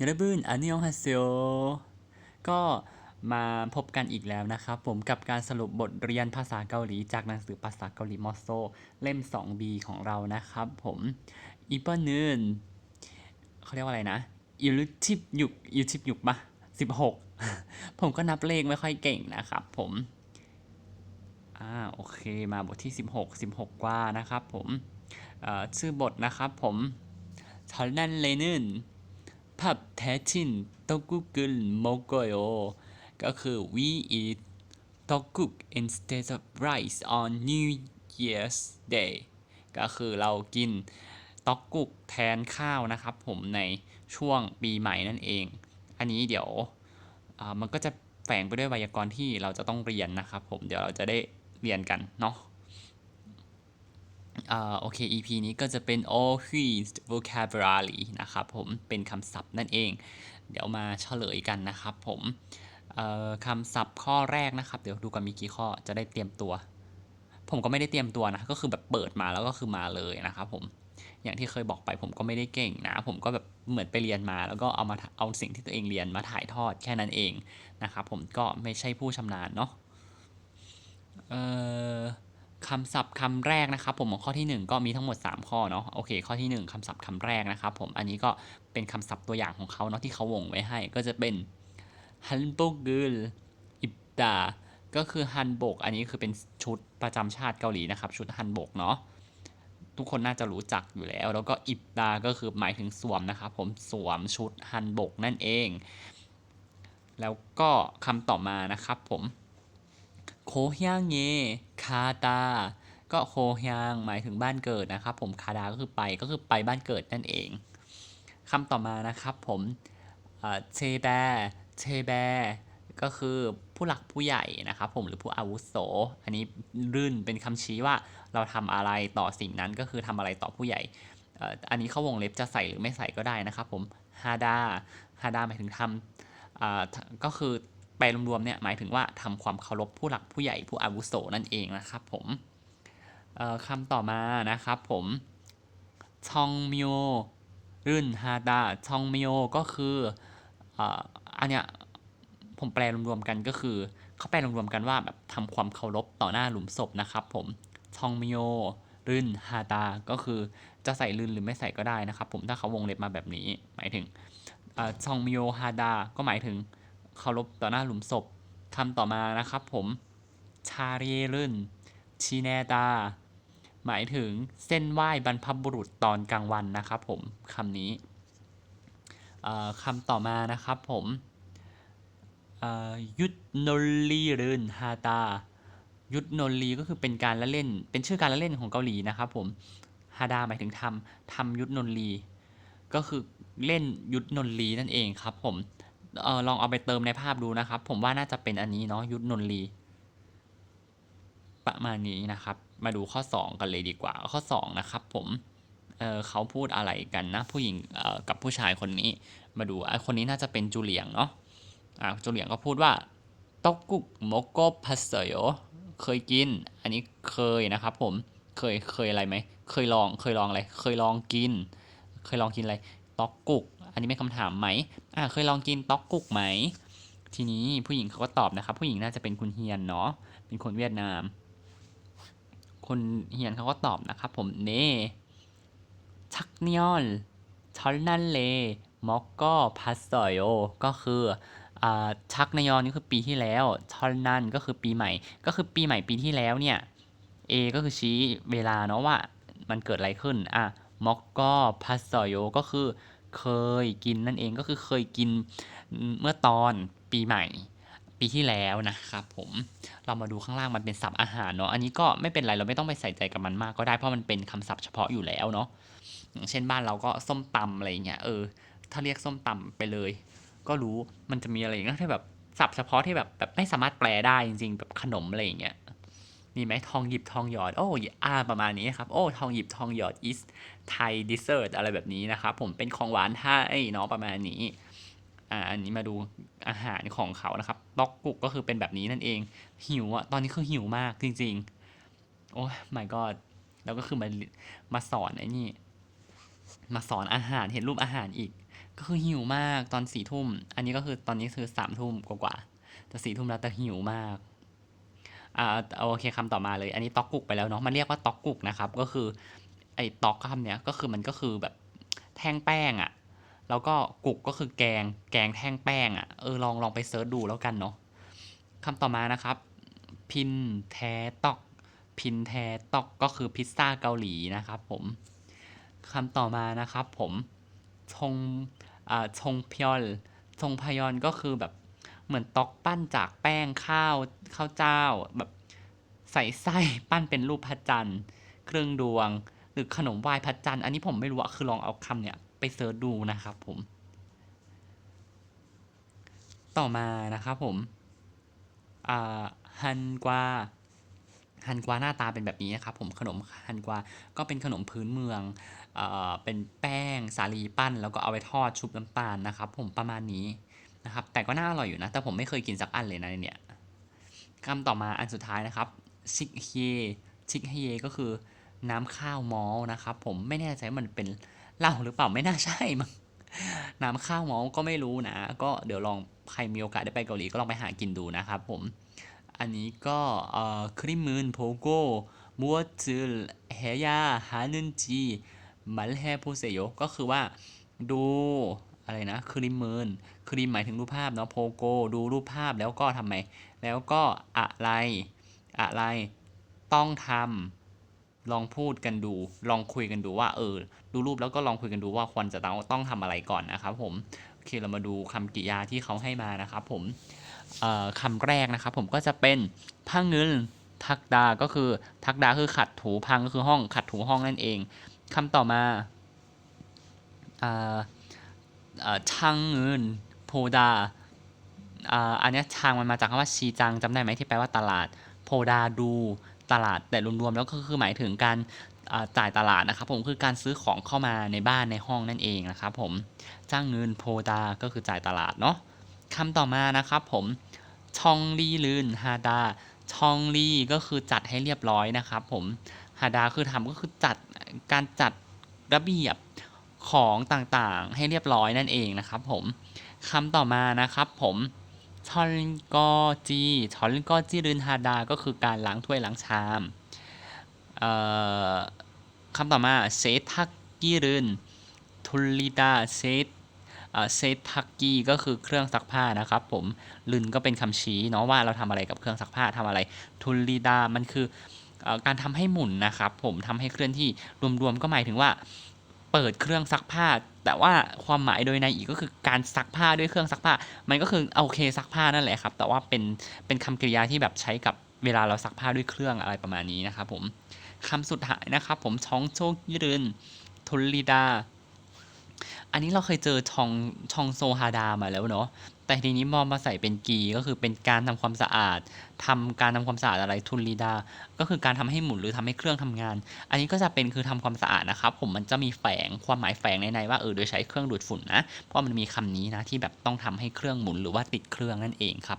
ยรบุนอานิยองฮัสเซโอก็มาพบกันอีกแล้วนะครับผมกับการสรุปบทเรียนภาษาเกาหลี จากหนังสือภาษาเกาหลีมอสโซเล่ม 2B ของเรานะครับผมอีปอนึนเขาเรียกว่าอะไรนะยูริทิปยุกยูทิปยุกปะ16 ผมก็นับเลขไม่ค่อยเก่งนะครับผมอ่าโอเคมาบทที่ 16 16 กว่านะครับผมชื่อบทนะครับผมฉันนันเลนึน ผับแท้ชินโตกุกิลโมโกโยก็คือ we eat tteokguk instead of rice on New Year's Day ก็คือเรากินต็อกกุกแทนข้าวนะครับ ผมในช่วงปีใหม่นั่นเอง อันนี้เดี๋ยวมันก็จะแฝงไปด้วยไวยากรณ์ที่เราจะต้องเรียนนะครับ ผมเดี๋ยวเราจะได้เรียนกันเนาะ โอเค EP นี้ก็จะเป็น all h e s vocabulary นะครับผม เป็นคำศัพท์นั่นเอง เดี๋ยวมาเฉลยกันนะครับผมคำศัพท์ข้อแรกนะครับ เดี๋ยวดูกันมีกี่ข้อจะได้เตรียมตัว ผมก็ไม่ได้เตรียมตัวนะ ก็คือแบบเปิดมาแล้วก็คือมาเลยนะครับผม อย่างที่เคยบอกไปผมก็ไม่ได้เก่งนะ ผมก็แบบเหมือนไปเรียนมาแล้วก็เอามาเอาสิ่งที่ตัวเองเรียนมาถ่ายทอดแค่นั้นเองนะครับผมก็ไม่ใช่ผู้ชำนาญเนาะ เอ่อ คำศัพท์คำแรกนะครับผมของข้อที่ 1 ก็มีทั้งหมด 3 ข้อเนาะโอเค ข้อที่ 1คำศัพท์คำแรกนะครับผมอันนี้ก็เป็นคำศัพท์ตัวอย่างของเขาเนาะที่เขาวงไว้ให้ ก็จะเป็นฮันโบกุลอิบดาก็คือฮันบก อันนี้คือเป็นชุดประจำชาติเกาหลีนะครับ ชุดฮันบกเนาะทุกคนน่าจะรู้จักอยู่แล้ว แล้วก็อิบดาก็คือหมายถึงสวมนะครับผมสวมชุดฮันบกนั่นเอง แล้วก็คำต่อมานะครับผมโคฮยางเยาตา ก็โคฮยางหมายถึงบ้านเกิดนะครับ ผมคาดาก็คือไปก็คือไปบ้านเกิดนั่นเองคำต่อมานะครับผมเอ่อเชแบเชแบก็คือผู้หลักผู้ใหญ่นะครับผมหรือผู้อาวุโส อันนี้รื่นเป็นคำชี้ว่าเราทำอะไรต่อสิ่งนั้นก็คือทำอะไรต่อผู้ใหญ่อันนี้เขาวงเล็บจะใส่หรือไม่ใส่ก็ได้นะครับผมฮาดาฮาดาหมายถึงทำก็คือ แปลรวมๆเนี่ยหมายถึงว่าทำความเคารพผู้หลักผู้ใหญ่ผู้อาวุโสนั่นเองนะครับผมเอ่อคำต่อมานะครับผมชองมิโอรื่นฮาดาชองมิโอก็คืออันเนี้ยผมแปลรวมๆกันก็คือเขาแปลรวมๆกันว่าแบบทำความเคารพต่อหน้าหลุมศพนะครับผมชองมิโอรื่นฮาดาก็คือจะใส่รื่นหรือไม่ใส่ก็ได้นะครับผมถ้าเขาวงเล็บมาแบบนี้ หมายถึงซองมิโอฮาดาก็หมายถึง เคารพต่อหน้าหลุมศพคำต่อมานะครับผมชาเรรุนชีเนดาหมายถึงเส้นไหว้บรรพบุรุษตอนกลางวันนะครับผมคำนี้คำต่อมานะครับผมยุทธนลีรุนฮาตา ยุทธนลีก็คือเป็นการละเล่น เป็นชื่อการละเล่นของเกาหลีนะครับผมฮาดาหมายถึงทำทำยุทธนลี ก็คือเล่นยุทธนนลีนั่นเองครับผม เออลองเอาไปเติมในภาพดูนะครับ ผมว่าน่าจะเป็นอันนี้เนาะยุทธนนลีประมาณนี้นะครับ มาดูข้อ 2 กันเลยดีกว่า ข้อ 2 นะครับ ผมเออเขาพูดอะไรกันนะ ผู้หญิงเออกับผู้ชายคนนี้ มาดูอะคนนี้น่าจะเป็นจูเลียงเนาะอะจูเลียงก็พูดว่าตอกกุกโมโกพัสเซโยเคยกิน อันนี้เคยนะครับ ผมเคยเคยอะไรไหมเคยลองเคยลองอะไรเคยลองกิน เคยลองกินอะไรต๊อกกุก นนี้เป็นคำถามไหมอ่าเคยลองกินต๊อกกุกไหม ทีนี้ผู้หญิงเขาก็ตอบนะครับ ผู้หญิงน่าจะเป็นคุณเฮียนเนาะ เป็นคนเวียดนามคุณเฮียนเขาก็ตอบนะครับ ผมเน่ชักเนียลชอลนันเลมอกก็พัสเซโยก็คืออ่าชักนยอนนี่คือปีที่แล้วชอลนันก็คือปีใหม่ ก็คือปีใหม่ปีที่แล้วเนี่ย A ก็คือชี้เวลาเนาะว่ามันเกิดอะไรขึ้นอะมอกก็พัสโยก็คือ เคยกินนั่นเองก็คือเคยกินเมื่อตอนปีใหม่ปีที่แล้วนะครับผมเรามาดูข้างล่างมันเป็นศัพท์อาหารเนาะอันนี้ก็ไม่เป็นไรเราไม่ต้องไปใส่ใจกับมันมากก็ได้เพราะมันเป็นคำศัพท์เฉพาะอยู่แล้วเนาะอย่างเช่นบ้านเราก็ส้มตำอะไรเงี้ยเออถ้าเรียกส้มตำไปเลย ก็รู้มันจะมีอะไรอย่างเงี้ยที่แบบศัพท์เฉพาะที่แบบแบบไม่สามารถแปลได้จริงๆแบบขนมอะไรอย่างเงี้ย มีไหมทองหยิบทองหยอด โอ้อาประมาณนี้ครับ โอ้ ทองหยิบทองหยอด is Thai dessert อะไรแบบนี้นะครับ ผมเป็นของหวานไทยเนาะประมาณนี้ อ่า อันนี้มาดูอาหารของเขานะครับต๊อกกุกก็คือเป็นแบบนี้นั่นเอง หิวอะตอนนี้คือหิวมากจริง ๆ โอ้ my god แล้วก็คือมามาสอนไอ้นี่ มาสอนอาหารเห็นรูปอาหารอีก ก็คือหิวมากตอนสี่ทุ่ม อันนี้ก็คือตอนนี้คือสามทุ่มกว่าๆจะสี่ทุ่มแล้วแต่หิวมาก อ่าเอาโอเคคำต่อมาเลย อันนี้ต๊อกกุกไปแล้วเนาะมันเรียกว่าต๊อกกุกนะครับ ก็คือไอ้ต๊อกคำเนี้ยก็คือมันก็คือแบบแท่งแป้งอะ่ะแล้วก็กุกก็คือแกงแกงแท่งแป้งอะ่ะเออลองลองไปเซิร์ชดูแล้วกันเนาะคำต่อมานะครับ พินแทตอก พินแทตอกก็คือพิซซ่าเกาหลีนะครับผมคำต่อมานะครับผมชงอ่าชงพยอนชงพยอนก็คือแบบ เหมือนตอกปั้นจากแป้งข้าวข้าวเจ้า แบบใส่ไส้ปั้นเป็นรูปพระจันทร์เครื่องดวง หรือขนมไหว้พระจันทร์อันนี้ผมไม่รู้อะคือลองเอาคำเนี้ยไปเสิร์ชดูนะครับผม ต่อมานะครับผมฮันกวาฮันกวาหน้าตาเป็นแบบนี้นะครับผมขนมฮันกวาก็เป็นขนมพื้นเมืองเอเป็นแป้งสาลีปั้น แล้วก็เอาไปทอดชุบน้ำตาลนะครับผมประมาณนี้ะครับ แต่ก็น่าอร่อยอยู่นะ แต่ผมไม่เคยกินสักอันเลยนะเนี่ยคำต่อมาอันสุดท้ายนะครับชิกเฮชิกเฮก็คือน้ำข้าวมอลนะครับ ผมไม่แน่ใจมันเป็นเหล้าหรือเปล่าไม่น่าใช่มั้งน้ำข้าวมอลก็ไม่รู้นะ ก็เดี๋ยวลองใครมีโอกาสได้ไปเกาหลีก็ลองไปหากินดูนะครับผมอันนี้ก็เอ่อครีมมืนโพโกมัวจืลเฮีาฮานุนจีมัลแฮโพเซโยก็คือว่าดู อะไรนะคริม문คริมหมายถึงรูปภาพเนาะโพโกดูรูปภาพแล้วก็ทำไมแล้วก็อะไรอะไรต้องทำลองพูดกันดู ลองคุยกันดูว่าเออดูรูปแล้วก็ลองคุยกันดูว่าควรจะต้องต้องทำอะไรก่อนนะครับผมโอเคเรามาดูคำกริยาที่เขาให้มานะครับผมคำแรกนะครับผมก็จะเป็นพังเงินทักดา ก็คือทักดาคือขัดถูพังก็คือห้องขัดถูห้องนั่นเองคำต่อมา อ่าเอ่อช่างเงินโพดาอันนี้ยชางมันมาจากคำว่าชีจังจำได้ไหมที่แปลว่าตลาดโพดาดูตลาดแต่รวมๆแล้วก็คือหมายถึงการจ่ายตลาดนะครับผมคือการซื้อของเข้ามาในบ้านในห้องนั่นเองนะครับผมจ้างเงินโพดาก็คือจ่ายตลาดเนาะคำต่อมานะครับผมชองลีลืนฮาดาชองลีก็คือจัดให้เรียบร้อยนะครับผมฮาดาคือทำก็คือจัดการจัดระเบียบ ของต่างๆ ให้เรียบร้อยนั่นเองนะครับผมคำต่อมานะครับผมชอนกอจีชอนกอจีลืนฮาดา ก็คือการล้างถ้วยล้างชามคำต่อมาเซทักกีรืนทุลิดาเซตเซทักกี้ก็คือเครื่องซักผ้านะครับผมลึนก็เป็นคำชี้เนาะว่าเราทำอะไรกับเครื่องซักผ้าทำอะไร ทุลลีดามันคือเออการทำให้หมุนนะครับผมทำให้เคลื่อนที่รวมๆก็หมายถึงว่า เปิดเครื่องซักผ้า แต่ว่าความหมายโดยในอีกก็คือการซักผ้าด้วยเครื่องซักผ้า มันก็คือโอเคซักผ้านั่นแหละครับ แต่ว่าเป็นเป็นคำกริยาที่แบบใช้กับเวลาเราซักผ้าด้วยเครื่องอะไรประมาณนี้นะครับผมคำสุดท้ายนะครับผมชองโชกยิรึนทุลลีดา อันนี้เราเคยเจอชองชองโซฮาดามาแล้วเนาะ แต่ทีนี้มอมมาใส่เป็นกีก็คือเป็นการทำความสะอาดทำการทำความสะอาดอะไรทุนลีดา ก็คือการทำให้หมุนหรือทำให้เครื่องทำงาน อันนี้ก็จะเป็นคือทำความสะอาดนะครับ ผมมันจะมีแฝงความหมายแฝงในในว่าเออโดยใช้เครื่องดูดฝุ่นนะ เพราะมันมีคำนี้นะที่แบบต้องทำให้เครื่องหมุนหรือว่าติดเครื่องนั่นเองครับ